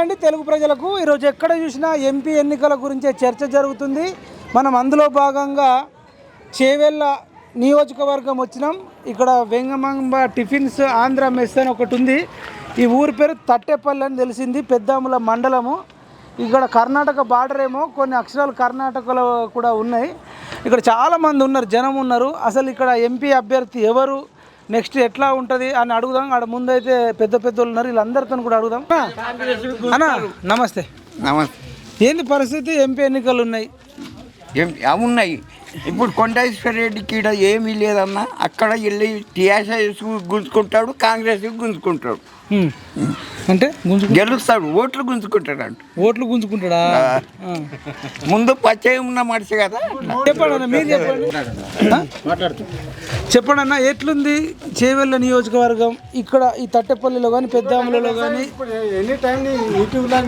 అండి తెలుగు ప్రజలకు. ఈరోజు ఎక్కడ చూసినా ఎంపీ ఎన్నికల గురించే చర్చ జరుగుతుంది. మనం అందులో భాగంగా చేవెళ్ళ నియోజకవర్గం వచ్చినాం. ఇక్కడ వెంగమంబ టిఫిన్స్ ఆంధ్ర మెస్ అని ఒకటి ఉంది. ఈ ఊరి పేరు తట్టెపల్లి అని తెలిసింది పెద్దాముల మండలము. ఇక్కడ కర్ణాటక బార్డర్ ఏమో కొన్ని అక్షరాలు కర్ణాటకలో కూడా ఉన్నాయి. ఇక్కడ చాలామంది ఉన్నారు జనం ఉన్నారు. అసలు ఇక్కడ ఎంపీ అభ్యర్థి ఎవరు? నెక్స్ట్ ఎట్లా ఉంటుంది అని అడుగుదాం. ఆడ ముందైతే పెద్ద పెద్ద ఉన్నారు. వీళ్ళందరితో కూడా అడుగుదాం. అన్న నమస్తే. నమస్తే. ఏంది పరిస్థితి? ఎంపీ ఎన్నికలు ఉన్నాయి. ఉన్నాయి. ఇప్పుడు కొండేశ్వర రెడ్డికి ఈడ ఏమీ లేదన్నా అక్కడ వెళ్ళి టీఆర్ఎస్ గుంజుకుంటాడు కాంగ్రెస్ గుంజుకుంటాడు. అంటే గెలుస్తాడు ఓట్లు గుంజుకుంటాడు అంట ఓట్లు గుంజుకుంటాడా. ముందు పచ్చయం ఉన్న మనిషి కదా చెప్పండి అన్న మీరు చెప్పండి? చెప్పండి అన్న ఎట్లుంది చేవెళ్ళ నియోజకవర్గం? ఇక్కడ ఈ తట్టెపల్లిలో కానీ పెద్దాములలో కానీ ఎనీ టైం యూట్యూబ్లో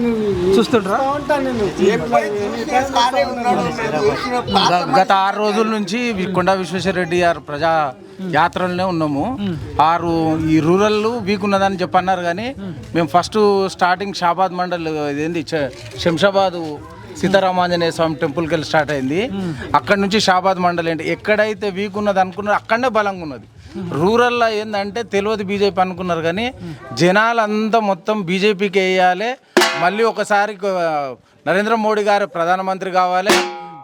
చూస్తుంటారా ఉంటాను నేను. గ- గత ఆరు రోజుల నుంచి వి- కొండా విశ్వేశ్వరరెడ్డి గారు ప్రజా యాత్రలోనే ఉన్నాము. ఆరు ఈ రూరల్ వీక్ ఉన్నదని చెప్పన్నారు కానీ మేము ఫస్ట్ స్టార్టింగ్ షాబాద్ మండల్ ఇదేంది శంషాబాద్ సీతారామాంజనేయ స్వామి టెంపుల్కి వెళ్ళి స్టార్ట్ అయింది. అక్కడ నుంచి షాబాద్ మండల్ ఏంటి ఎక్కడైతే వీక్ ఉన్నది అనుకున్నారు అక్కడనే బలంగా ఉన్నది. రూరల్లో ఏంటంటే తెలియదు బీజేపీ అనుకున్నారు కానీ జనాలంతా మొత్తం బీజేపీకి వేయాలి. మళ్ళీ ఒకసారి నరేంద్ర మోడీ గారు ప్రధానమంత్రి కావాలి.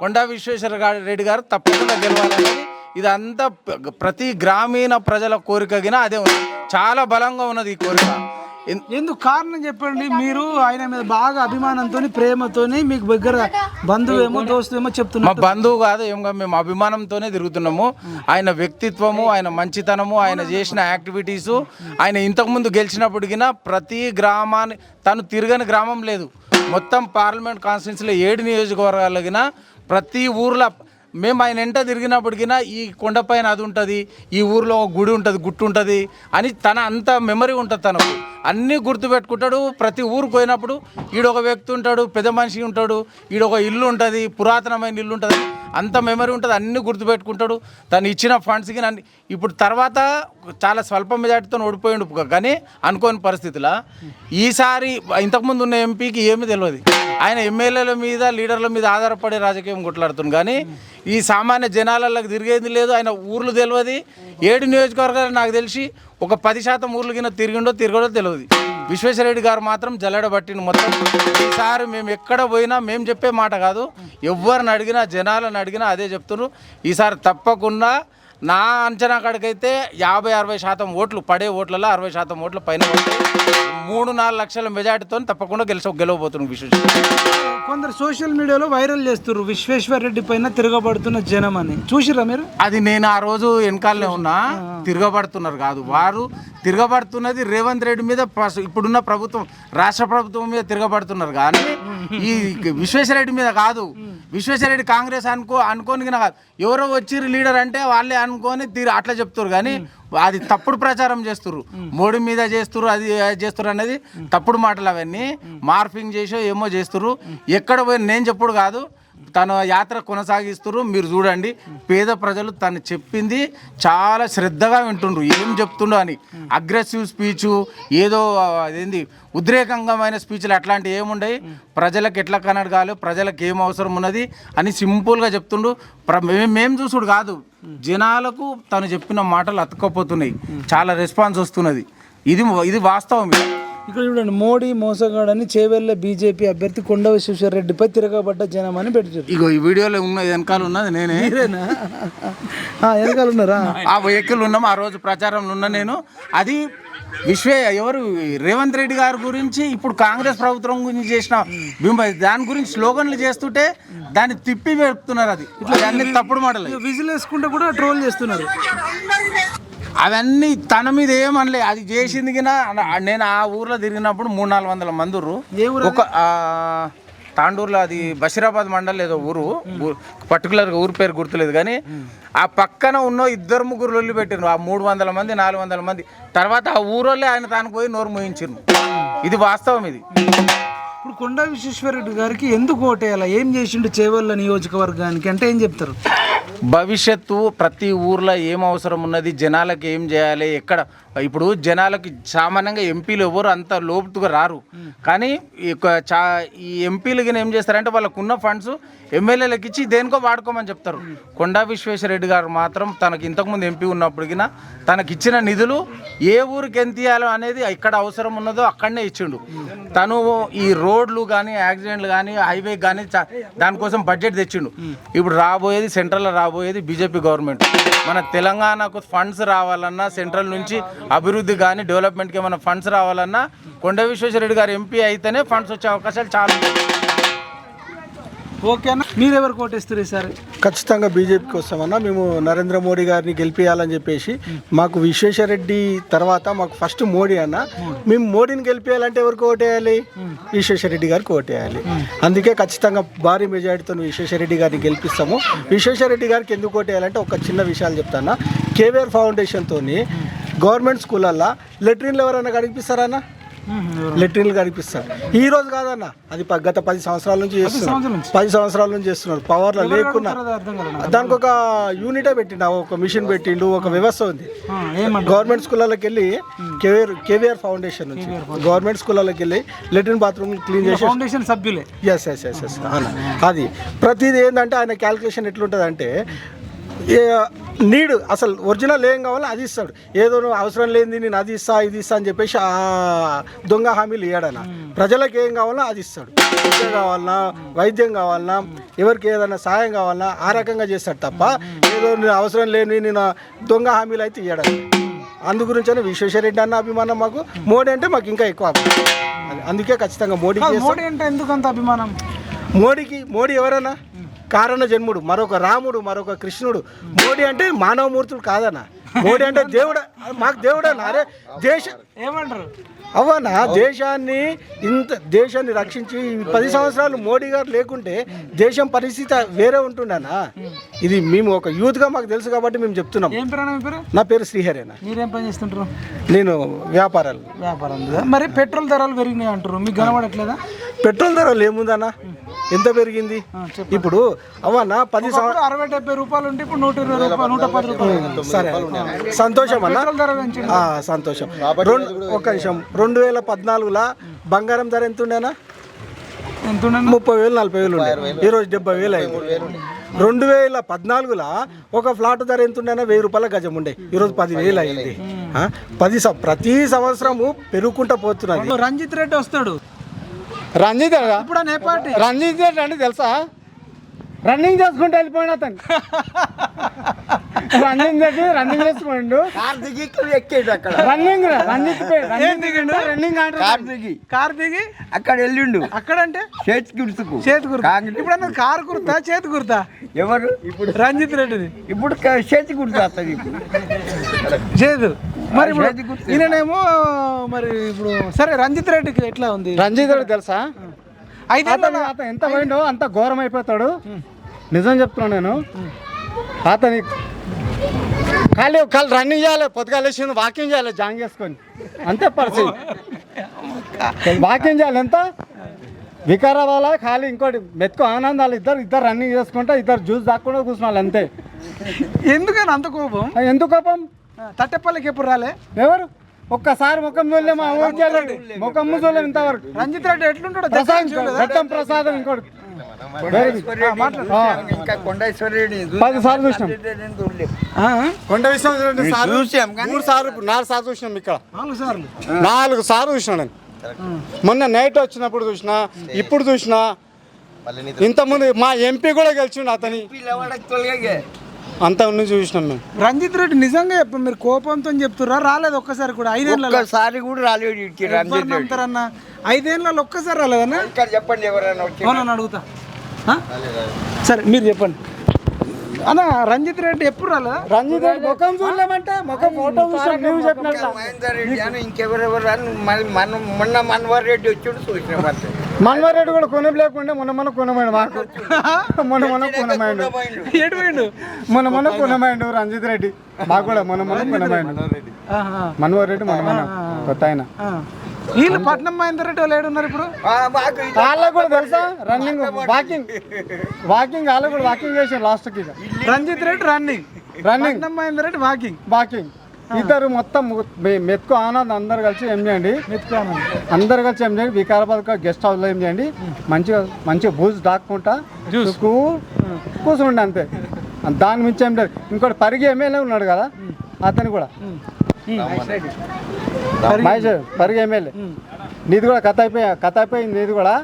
కొండా విశ్వేశ్వర రెడ్డి గారు తప్పకుండా గెలవాలని ఇదంతా ప్రతి గ్రామీణ ప్రజల కోరిక గిన అదే ఉంది. చాలా బలంగా ఉన్నది ఈ కోరిక. ఎందుకు కారణం చెప్పండి? మీరు ఆయన మీద బాగా అభిమానంతో ప్రేమతోని మీకు దగ్గర బంధువేమో దోస్తువేమో మా చెప్తున్నారు బంధువు కాదు ఏం కాదు మేము అభిమానంతోనే తిరుగుతున్నాము. ఆయన వ్యక్తిత్వము ఆయన మంచితనము ఆయన చేసిన యాక్టివిటీసు ఆయన ఇంతకుముందు గెలిచినప్పుడు గిన ప్రతి గ్రామాన్ని తను తిరగని గ్రామం లేదు. మొత్తం పార్లమెంట్ కాన్స్టిట్యున్సీలో ఏడు నియోజకవర్గాలు గిన ప్రతి ఊర్లో మేము ఆయన ఎంట తిరిగినప్పటికైనా ఈ కొండపైన అది ఉంటుంది ఈ ఊర్లో ఒక గుడి ఉంటుంది గుట్టు ఉంటుంది అని తన అంత మెమరీ ఉంటుంది తనకు. అన్నీ గుర్తుపెట్టుకుంటాడు ప్రతి ఊరికి పోయినప్పుడు ఈడొక వ్యక్తి ఉంటాడు పెద్ద మనిషి ఉంటాడు ఈడొక ఇల్లు ఉంటుంది పురాతనమైన ఇల్లు ఉంటుంది అంత మెమరీ ఉంటుంది అన్నీ గుర్తుపెట్టుకుంటాడు తను ఇచ్చిన ఫండ్స్కి నన్ను ఇప్పుడు తర్వాత చాలా స్వల్ప మెజార్టీతో ఓడిపోయిండు కానీ అనుకోని పరిస్థితిలో ఈసారి ఇంతకుముందు ఉన్న ఎంపీకి ఏమీ తెలియదు ఆయన ఎమ్మెల్యేల మీద లీడర్ల మీద ఆధారపడి రాజకీయం కొట్లాడుతుంది కానీ ఈ సామాన్య జనాలలోకి తిరిగేది లేదు. ఆయన ఊర్లు తెలియదు. ఏడు నియోజకవర్గాలు నాకు తెలిసి ఒక పది శాతం ఊర్లు కింద తిరిగిండో తిరగడో తెలియదు. విశ్వేశ్వరరెడ్డి గారు మాత్రం జల్లెడబట్టిన మొత్తం. ఈసారి మేము ఎక్కడ పోయినా మేము చెప్పే మాట కాదు. ఎవరిని అడిగినా జనాలను అడిగినా అదే చెప్తున్నారు. ఈసారి తప్పకుండా నా అంచనా కాడికైతే యాభై అరవై శాతం ఓట్లు పడే ఓట్లలో అరవై శాతం ఓట్ల పైన. మూడు నాలుగు లక్షల మెజార్టీతో తప్పకుండా గెలిచ గెలవబోతున్నాం విశ్వేశ్వర కొందరు సోషల్ మీడియాలో వైరల్ చేస్తున్నారు విశ్వేశ్వర్ రెడ్డి పైన తిరగబడుతున్న జనం అని చూసిరా మీరు? అది నేను ఆ రోజు వెనకాలనే ఉన్నా తిరగబడుతున్నారు కాదు. వారు తిరగబడుతున్నది రేవంత్ రెడ్డి మీద ఇప్పుడున్న ప్రభుత్వం రాష్ట్ర ప్రభుత్వం మీద తిరగబడుతున్నారు కానీ ఈ విశ్వేశ్వరరెడ్డి మీద కాదు. విశ్వేశ్వరరెడ్డి కాంగ్రెస్ అనుకో అనుకోని కాదు. ఎవరో వచ్చి లీడర్ అంటే వాళ్ళే అనుకొని తీరు అట్లా చెప్తారు కానీ అది తప్పుడు ప్రచారం చేస్తారు మోడీ మీద చేస్తారు అది చేస్తారు అనేది తప్పుడు మాటలు అవన్నీ. మార్ఫింగ్ చేసో ఏమో చేస్తారు ఎక్కడ పోయి నేను చెప్పుడు కాదు. తన యాత్ర కొనసాగిస్తున్నారు మీరు చూడండి పేద ప్రజలు తను చెప్పింది చాలా శ్రద్ధగా వింటుండ్రు. ఏం చెప్తుండో అని. అగ్రెసివ్ స్పీచ్ ఏదో అదేంది ఉద్రేకంగమైన స్పీచ్లు అట్లాంటివి ఏముండయి. ప్రజలకు ఎట్లా కనడగాలి ప్రజలకు ఏం అవసరం ఉన్నది అని సింపుల్గా చెప్తుండు. ప్ర మేము చూసుడు కాదు. జనాలకు తను చెప్పిన మాటలు అతుక్కపోతున్నాయి. చాలా రెస్పాన్స్ వస్తున్నది. ఇది ఇది వాస్తవం ఇక్కడ చూడండి మోడీ మోసగాడని చేవెళ్ళ బీజేపీ అభ్యర్థి కొండ విశ్వేశ్వర రెడ్డిపై తిరగబడ్డ జనం అని పెట్టారు ఇగో ఈ వీడియోలో ఉన్న వెనకాల ఉన్నది నేనే. వెనకాల ఉన్నారా? ఆ వెహికల్ ఉన్నాం ఆ రోజు ప్రచారంలో ఉన్నా నేను. అది విశ్వే ఎవరు? రేవంత్ రెడ్డి గారి గురించి ఇప్పుడు కాంగ్రెస్ ప్రభుత్వం గురించి చేసిన బింబ దాని గురించి స్లోగన్లు చేస్తుంటే దాన్ని తిప్పి పెడుతున్నారు అది. అది అన్ని తప్పుడు మాటలు. విజిల్ వేసుకుంటే కూడా ట్రోల్ చేస్తున్నారు. అవన్నీ తన మీద ఏమనలే. అది చేసింది నేను ఆ ఊర్లో తిరిగినప్పుడు మూడు నాలుగు వందల మంది ఉర్రు. ఏ ఊరు ఒక తాండూరులో అది బషీరాబాద్ మండల్ ఏదో ఊరు. పర్టికులర్గా ఊరు పేరు గుర్తులేదు కానీ ఆ పక్కన ఉన్న ఇద్దరు ముగ్గురు లొల్లి పెట్టిండ్రు ఆ మూడు వందల మంది నాలుగు వందల మంది. తర్వాత ఆ ఊరోళ్ళే ఆయన తాను పోయి నోరు మోయించిండ్రు ఇది వాస్తవం ఇది. ఇప్పుడు కొండా విశ్వేశ్వర రెడ్డి గారికి ఎందుకు ఓటేయాలా? ఏం చేసిండు చేవల్ల నియోజకవర్గానికి? అంటే ఏం చెప్తారు? భవిష్యత్తు ప్రతి ఊర్లో ఏం అవసరం ఉన్నది? జనాలకు ఏం చేయాలి? ఎక్కడ ఇప్పుడు జనాలకి సామాన్యంగా ఎంపీలు ఎవరు అంత లోపుతుగా రారు. కానీ ఈ యొక్క చా ఈ ఎంపీలు గిన ఏం చేస్తారంటే వాళ్ళకు ఉన్న ఫండ్స్ ఎమ్మెల్యేలకు ఇచ్చి దేనికో వాడుకోమని చెప్తారు. కొండా విశ్వేశ్వరరెడ్డి గారు మాత్రం తనకి ఇంతకుముందు ఎంపీ ఉన్నప్పుడు తనకి ఇచ్చిన నిధులు ఏ ఊరికి ఎంత ఇవ్వాలో అనేది ఎక్కడ అవసరం ఉన్నదో అక్కడనే ఇచ్చిండు. తను ఈ రోడ్లు కానీ యాక్సిడెంట్లు కానీ హైవే కానీ చా- దానికోసం బడ్జెట్ తెచ్చిండు. ఇప్పుడు రాబోయేది సెంట్రల్లో రాబోయేది బీజేపీ గవర్నమెంట్. మన తెలంగాణకు ఫండ్స్ రావాలన్నా సెంట్రల్ నుంచి అభివృద్ధి కానీ డెవలప్మెంట్కి ఏమైనా ఫండ్స్ రావాలన్నా కొండ విశ్వేశ్వరరెడ్డి గారు ఎంపీ అయితేనే ఫండ్స్ వచ్చే అవకాశాలు చాలా ఉన్నాయి. ఓకేనా? మీరు ఎవరు కోటేస్తారు ఈసారి ఖచ్చితంగా బీజేపీకి వస్తామన్నా. మేము నరేంద్ర మోడీ గారిని గెలిపించాలని చెప్పేసి మాకు విశ్వేశ్వరరెడ్డి తర్వాత మాకు ఫస్ట్ మోడీ అన్న. మేము మోడీని గెలిపించాలంటే ఎవరికి ఓటేయాలి విశ్వేశ్వరరెడ్డి గారికి ఓటేయాలి అందుకే ఖచ్చితంగా భారీ మెజారిటీతో విశ్వేశ్వరరెడ్డి గారిని గెలిపిస్తాము. విశ్వేశ్వరరెడ్డి గారికి ఎందుకు ఓటేయాలంటే ఒక చిన్న విషయాలు చెప్తాను. కేవీఆర్ ఫౌండేషన్తో గవర్నమెంట్ స్కూళ్ళల్లో లెట్రిన్లు ఎవరైనా కనిపిస్తారన్నా లెట్రిన్లు కనిపిస్తారు ఈ రోజు కాదన్న అది గత పది సంవత్సరాల నుంచి చేస్తున్నారు? పది సంవత్సరాల నుంచి చేస్తున్నారు. పవర్లో లేకున్నా. దానికి ఒక యూనిటే పెట్టిండు ఒక మిషన్ పెట్టిండు ఒక వ్యవస్థ ఉంది. గవర్నమెంట్ స్కూళ్ళకి వెళ్ళి కేవీఆర్ కేవీఆర్ ఫౌండేషన్ నుంచి. గవర్నమెంట్ స్కూళ్ళకి వెళ్ళి లెట్రిన్ బాత్రూమ్ క్లీన్ చేసి ఫౌండేషన్ సభ్యులే. ఎస్ ఎస్ ఎస్ ఎస్ అది. ప్రతిదీ ఏంటంటే ఆయన క్యాల్కులేషన్ ఎట్లుంటుంది అంటే నీడ్ అసలు ఒరిజినల్ ఏం కావాలో అది ఇస్తాడు. ఏదో అవసరం లేనిది నేను అది ఇస్తా ఇది ఇస్తా అని చెప్పేసి ఆ దొంగ హామీలు ఇయ్యాడన? ప్రజలకు ఏం కావాలో అది ఇస్తాడు. విద్య కావాలన్నా వైద్యం కావాలన్నా ఎవరికి ఏదైనా సాయం కావాలన్నా ఆ రకంగా చేస్తాడు తప్ప ఏదో నేను అవసరం లేని నేను దొంగ హామీలు అయితే ఇయ్యాడన? అందు గురించే విశ్వేశ్వరరెడ్డి అన్న అభిమానం మాకు. మోడీ అంటే మాకు ఇంకా ఎక్కువ అందుకే ఖచ్చితంగా మోడీ మోడీ అంటే ఎందుకు అంత అభిమానం? మోడీకి మోడీ ఎవరన్నా? కారణ జన్ముడు మరొక రాముడు మరొక కృష్ణుడు. మోడీ అంటే మానవమూర్తుడు కాదన్న. మోడీ అంటే దేవుడు మాకు దేవుడన్నా. అరే దేశ ఏమంటారు? అవనా దేశాన్ని ఇంత దేశాన్ని రక్షించి ఈ పది సంవత్సరాలు మోడీ గారు లేకుంటే దేశం పరిస్థితి వేరే ఉంటుండనా? ఇది మేము ఒక యూత్గా మాకు తెలుసు కాబట్టి మేము చెప్తున్నాం. ఏం పేరు నా పేరు శ్రీహరేనా. మీరేం పని చేస్తుంటారు? నేను వ్యాపారాలు. వ్యాపారం. మరి పెట్రోల్ ధరలు పెరిగినాయి అంటారు. మీకు కనబడట్లేదా పెట్రోల్ ధరలు ఏముందన్నా? ఎంత పెరిగింది? ఇప్పుడు అవన్నా పది అరవై డెబ్బై రూపాయలు ఉంటే ఇప్పుడు నూట ఇరవై రూపాయలు నూట పది రూపాయలు. సరే సంతోషం అన్న? సంతోషం. రెండు ఒక నిమిషం. రెండు వేల పద్నాలుగులా? బంగారం ధర ఎంత ఉండేనా? ముప్పై వేలు నలభై వేలు ఉండే. ఈరోజు డెబ్బై వేలు అయింది. రెండు వేల పద్నాలుగులా? ఒక ఫ్లాట్ ధర ఎంత ఉండేనా వెయ్యి రూపాయల గజం ఉండే. ఈరోజు పది వేలు అయింది. పది సం- ప్రతి సంవత్సరము పెరుగుకుంటా పోతున్నది. రంజిత్ రెడ్డి వస్తాడు. రంజిత్ ఇప్పుడు ఆయన ఏ పార్టీ? రంజిత్ అంటే తెలుసా? రన్నింగ్ చేసుకుంటూ వెళ్ళిపోయిన అతను. రన్నింగ్ చేసి రన్నింగ్ చేసుకోండు కార్ దిగి ఎక్కేడు అక్కడ. రన్నింగ్ రన్నింగ్ ఏం దిగిండు? రన్నింగ్ కార్ దిగి కార్ దిగి అక్కడ వెళ్ళిండు అక్కడంటే? చేతి గుర్తుకు. చేతి గుర్తు. కాంగ్రెస్ ఇప్పుడు అన్నది కారు గుర్తా చేతి గుర్తా? ఎవరు? ఇప్పుడు రంజిత్ రెడ్డిది. ఇప్పుడు చేతి గుర్తు ఇప్పుడు. చేదు మరి. ఈయననేమో మరి ఇప్పుడు సరే రంజిత్ రెడ్డికి ఎట్లా ఉంది? రంజిత్ రెడ్డి తెలుసా? అయితే అతను ఎంత పోయిండో అంత ఘోరం అయిపోతాడు. నిజం చెప్తున్నాను నేను. అతని ఖాళీ ఖాళీ రన్నింగ్ చేయాలి పొద్దుగా లేచింది వాకింగ్ చేయాలి జాంగ్ చేసుకొని అంతే పరిస్థితి. వాకింగ్ చేయాలి ఎంత? వికారాబాద్ ఖాళీ ఇంకోటి మెతుకు ఆనందాలు ఇద్దరు ఇద్దరు రన్నింగ్ చేసుకుంటా ఇద్దరు జ్యూస్ దాక్కుండా కూర్చున్నారు అంతే. ఎందుకని అంత కోపం? ఎందుకు కోపం? తట్టెపల్లికి ఎప్పుడు రాలే? ఎవరు? ఒక్కసారి ముఖం చూడలే మా ఊరికి ముఖం చూడలేము ఇంతవరకు. రంజిత్ రెడ్డి ఎట్లుంటాడు ప్రసాద్ రక్తం ప్రసాదం ఇంకోటి పది సార్లు చూసినాం. కొండ చూసాం మూడు సార్లు నాలుగు సార్లు చూసినాం ఇక్కడ. నాలుగు సార్లు. నాలుగు సార్లు చూసినా నేను. మొన్న నైట్ వచ్చినప్పుడు చూసినా ఇప్పుడు చూసినా ఇంతకుముందు మా ఎంపీ కూడా గెలిచిండు అతని. అంత నుంచి చూసినాం మేము. రంజిత్ రెడ్డి నిజంగా చెప్ప మీరు కోపంతో చెప్తురా రాలేదు ఒక్కసారి కూడా. ఐదేళ్ళలో ఒక్కసారి కూడా రాలేడు ఇడికి రంజిత్ రెడ్డి. ఐదేళ్ళలో ఒక్కసారి రాలేదన్నా? ఇక్కడ చెప్పండి ఎవరైనా వచ్చి. అవునని అడుగుతా. ఆ? సరే మీరు చెప్పండి. అన్న రంజిత్ రెడ్డి ఎప్పుడు రాలేదా రంజిత్ రెడ్డి ముఖం చూడలేమంటే. ముఖం ఫోటో చూసినాం నువ్వు చెప్పినట్ల మహేందర్ రెడ్డి అని ఇంకెవరెవరు అని మన- మన మొన్న మన్వర్ రెడ్డి వచ్చాడు చూసినాం అంతే. మన్మోహన్ రెడ్డి కూడా కొనం లేకుండా మొన్న మొన్న కొనమైండు మాకు. మొన్న మొన్న కొనమైండు మొన్న మొన్న కొనమైండు రంజిత్ రెడ్డి. మాకు కూడా మొన్న మొన్న కొనమైండు. మన్మోహన్ రెడ్డి మొన్న మొన్న కొత్త ఆయన. ఆ. వీళ్ళు పట్నం మహేందర్ రెడ్డి వాళ్ళు ఏడున్నారు ఇప్పుడు? ఆ, మాకు ఇది- వాళ్ళకు కూడా తెలుసా? Running walking. వాకింగ్. వాళ్ళు కూడా వాకింగ్ చేసారు లాస్ట్కి రంజిత్ రెడ్డి రన్నింగ్ రన్నింగ్ పట్నం మహేందర్ రెడ్డి వాకింగ్. వాకింగ్. ఇద్దరు మొత్తం మెతుకు ఆనంద్ అందరు కలిసి ఏం చేయండి? అందరు కలిసి ఏం చేయండి? వికారాబాద్ గెస్ట్ హౌస్లో ఏం చేయండి? మంచిగా మంచిగా బూజ్ దాక్కుంటా చూసుకు కూర్చుండి అంతే దాని మించి ఏం లేదు. ఇంకోటి పరిగి ఎమ్మెల్యే ఉన్నాడు కదా అతను కూడా. పరిగి ఎమ్మెల్యే. నీది కూడా కథ అయిపోయి కథ అయిపోయింది నీది కూడా.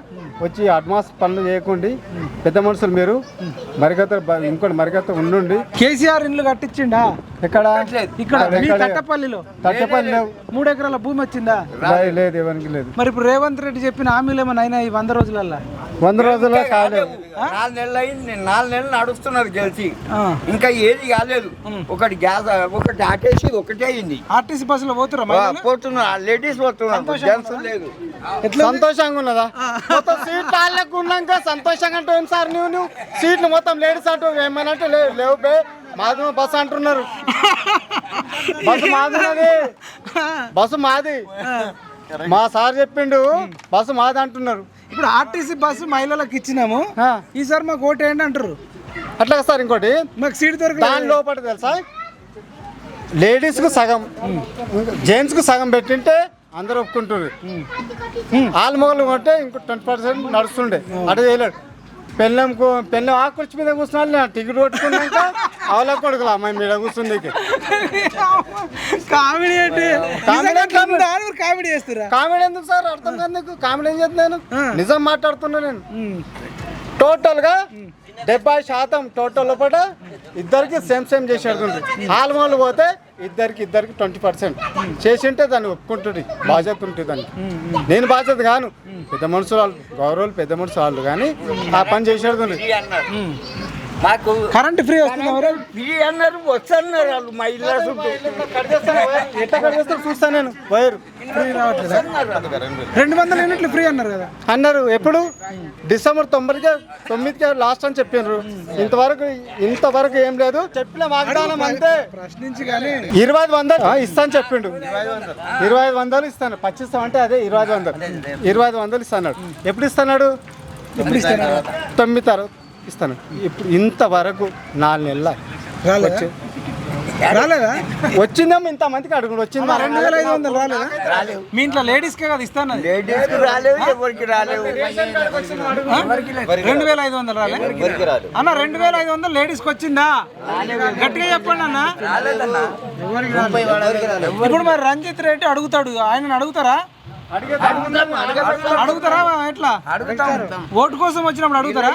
వచ్చి అడ్వాన్స్ పనులు చేయకండి. పెద్ద మనుషులు మీరు. మరిగత ఇంకోటి మరిగత ఉండుండి. కేసీఆర్ ఇండ్లు కట్టించిండా? ఎక్కడ? ఇక్కడ మీ ఎక్కడ? కట్టపల్లిలో తట్టపల్లి మూడు ఎకరాల భూమి వచ్చిందా? లేదు ఎవరికి లేదు. మరి ఇప్పుడు రేవంత్ రెడ్డి చెప్పిన హామీలు ఏమైనా అయినా ఈ వంద రోజులల్లో? వంద రోజుల్లో కాలేదు. నాలుగు నెలలు అయింది నాలుగు నెలలు నడుస్తున్నది గెలిచి. ఇంకా ఏది కాలేదు. ఒకటి గ్యాస్ ఒకటి ఆటేసి ఒకటే అయింది. ఆర్టీసీ బస్సులో మహిళలు? పోతున్నారు. లేడీస్ పోతున్నారు. జెంట్స్ లేదు. సంతోషంగా ఉన్నదా? మొత్తం సీట్లు వాళ్ళకు ఉన్నాక సంతోషంగా అంటే ఏం సార్ నువ్వు? నువ్వు సీట్లు మొత్తం లేడీస్ అంటూ ఏమన్నా అంటే లేవు లేవు బే మాది బస్సు అంటున్నారు. బస్సు మాది బస్సు మాది. మా సార్ చెప్పిండు బస్సు మాది అంటున్నారు. ఇప్పుడు ఆర్టీసీ బస్సు మహిళలకు ఇచ్చినాము. ఈసారి మాకు ఓటు ఏంటి అంటారు అట్లా సార్ ఇంకోటి. మాకు సీట్ దాని దొరకలేదు లోపల తెలుసా? లేడీస్కు సగం జెంట్స్కు సగం పెట్టింటే అందరూ ఒప్పుకుంటారు ఆలు మొగలు కొంటే ఇంకో ట్వంటీ పర్సెంట్ నడుస్తుండే. అటు చేయలేడు. పెళ్ళంకు పెళ్ళం ఆ కుర్చీ మీద కూర్చున్నాను నేను టికెట్ కొట్టుకున్నాక అవలా కొడుకులు అమ్మాయి మీద కూర్చుంది కామెడీ అంటే కామెడీ చేస్తారా కామెడీ ఎందుకు సార్? అర్థం కాదు నీకు. కామెడీ ఏం చేస్తున్నాను నిజం మాట్లాడుతున్నా నేను. టోటల్గా డెబ్బై శాతం టోటల్ లోపల ఇద్దరికి సేమ్ సేమ్ చేసేది హాల్ పోతే ఇద్దరికి ఇద్దరికి ట్వంటీ పర్సెంట్. చేసింటే దాన్ని ఒప్పుకుంటుంది. బాధ్యత ఉంటుంది దానికి. నేను బాధ్యత కాను. పెద్ద మనుషులు వాళ్ళు గౌరవాలు పెద్ద మనుషులు వాళ్ళు కానీ ఆ పని చేసేది మాకు కరెంట్ ఫ్రీ వస్తుందా ఫ్రీ అన్నారు వస్తున్నారు వాళ్ళు మా ఇల్లు చుట్టూ ఎట్లా కడిగేస్తారు చూస్తా నేను. వైరు ఫ్రీ రావట్లేదా? రెండు వందల యూనిట్లు ఫ్రీ అన్నారు కదా. అన్నారు ఎప్పుడు? డిసెంబర్ తొమ్మిదికే తొమ్మిదికే లాస్ట్ అని చెప్పినారు ఇంతవరకు ఇంతవరకు ఏం లేదు. చెప్పిన వాగ్దానం అంతే. ప్రశ్నించి కానీ. ఇరవై ఐదు వందలు. ఇస్తాను చెప్పిండు. ఇరవై ఐదు వందలు ఇస్తాను. పచ్చిస్తాం అంటే అదే ఇరవై ఐదు వందలు. ఇరవై ఐదు వందలు ఇస్తాడు ఎప్పుడు ఇస్తున్నాడు? ఎప్పుడు ఇస్తాను తొమ్మిది తర్వాత. ఇస్తాను. ఇప్పుడు ఇంతవరకు నాలుగు నెలల రాలేదా? రాలేదా? వచ్చిందేమో ఇంత మందికి అడుగుడు వచ్చిందా? రెండు వేల ఐదు వందలు రాలేదా? మీ ఇంట్లో లేడీస్కే కదా ఇస్తాను. లేడీస్కి రాలేవు ఎవరికి రాలేవు రెండు వేల ఐదు వందలు రాలే? అన్న రెండు వేల ఐదు వందలు లేడీస్కి వచ్చిందా? గట్టిగా చెప్పండి అన్న. ఇప్పుడు మరి రంజిత్ రెడ్డి అడుగుతాడు. ఆయన అడుగుతారా? అడుగుతారా ఎట్లా? ఓటు కోసం వచ్చినప్పుడు అడుగుతారా?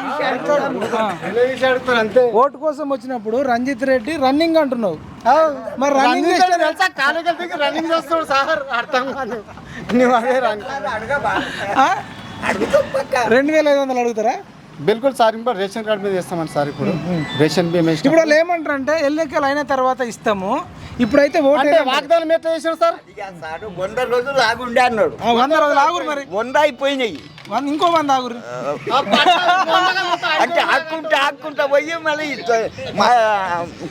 ఓటు కోసం వచ్చినప్పుడు రంజిత్ రెడ్డి రన్నింగ్ అంటున్నావు. మరి రన్నింగ్ రన్నింగ్ చేస్తాడు? సార్. అర్థం కాదు. రెండు వేల ఐదు వందలు అడుగుతారా? బిల్కుల్ సార్ ఇప్పుడు రేషన్ కార్డు మీద ఇస్తామని సార్ ఇప్పుడు. రేషన్ బియ్యం ఇప్పుడు వాళ్ళు ఏమంటారు అంటే ఎన్నికలు అయిన తర్వాత ఇస్తాము. ఇప్పుడైతే ఓటు అంటే వాగ్దానం ఎట్లా చేసారు సార్? వంద రోజులు ఆగుండే అన్నాడు. వంద రోజులు ఆగురు మరి. వంద అయిపోయినాయి. వంద- ఇంకో వంద ఆగురు. అంటే ఆక్కుంటా ఆక్కుంటా పోయి మళ్ళీ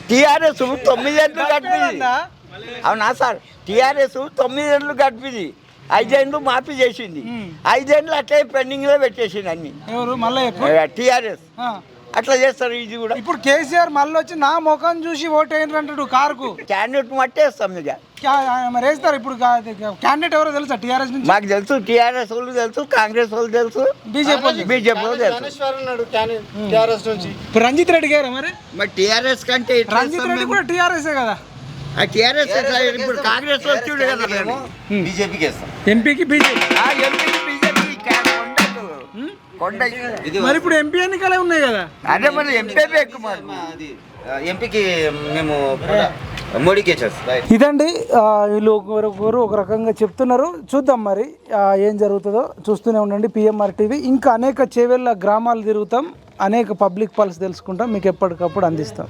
టీఆర్ఎస్ తొమ్మిది ఏళ్ళు గడిపింది. అవునా సార్? టీఆర్ఎస్ తొమ్మిది ఏళ్ళు గడిపింది. ఐదేళ్ళు మాఫీ చేసింది. ఐదేళ్ళు అట్లే పెండింగ్లో పెట్టేసింది అన్ని. ఎవరు? మళ్ళీ చెప్పు టీఆర్ఎస్. అట్లా చేస్తారు ఇది కూడా. ఇప్పుడు కేసీఆర్ మళ్ళీ వచ్చి నా ముఖం చూసి ఓటు వేయండి అంటాడు కారుకు. క్యాండిడేట్ మట్టేస్తాం ఇక. మరి వేస్తారు ఇప్పుడు క్యాండిడేట్ ఎవరో తెలుసా టీఆర్ఎస్ నుంచి? మాకు తెలుసు టీఆర్ఎస్ వాళ్ళు తెలుసు కాంగ్రెస్ వాళ్ళు తెలుసు. బీజేపీ బీజేపీ వాళ్ళు తెలుసు. నుంచి. ఇప్పుడు రంజిత్ రెడ్డి గారు మరి? మరి టీఆర్ఎస్ కంటే రంజిత్ రెడ్డి? కూడా టీఆర్ఎస్ కదా? ఆ టీఆర్ఎస్ ఇప్పుడు కాంగ్రెస్ వచ్చిండు కదా మేము. బీజేపీకి వేస్తాం. ఎంపీకి బీజేపీ. ఎంపీకి కొండ మరి ఇప్పుడు ఎంపీ ఎన్నికలే ఉన్నాయి కదా? అదే మరి ఎంపీ ఎక్కువ ఎంపీకి మేము మోడీకి ఇదండి వీళ్ళు ఒకరొకరు ఒక రకంగా చెప్తున్నారు. చూద్దాం మరి ఏం జరుగుతుందో. చూస్తూనే ఉండండి పిఎంఆర్ టీవీ ఇంకా అనేక చేవెళ్ళ గ్రామాలు తిరుగుతాం అనేక పబ్లిక్ పల్స్ తెలుసుకుంటాం మీకు ఎప్పటికప్పుడు అందిస్తాం.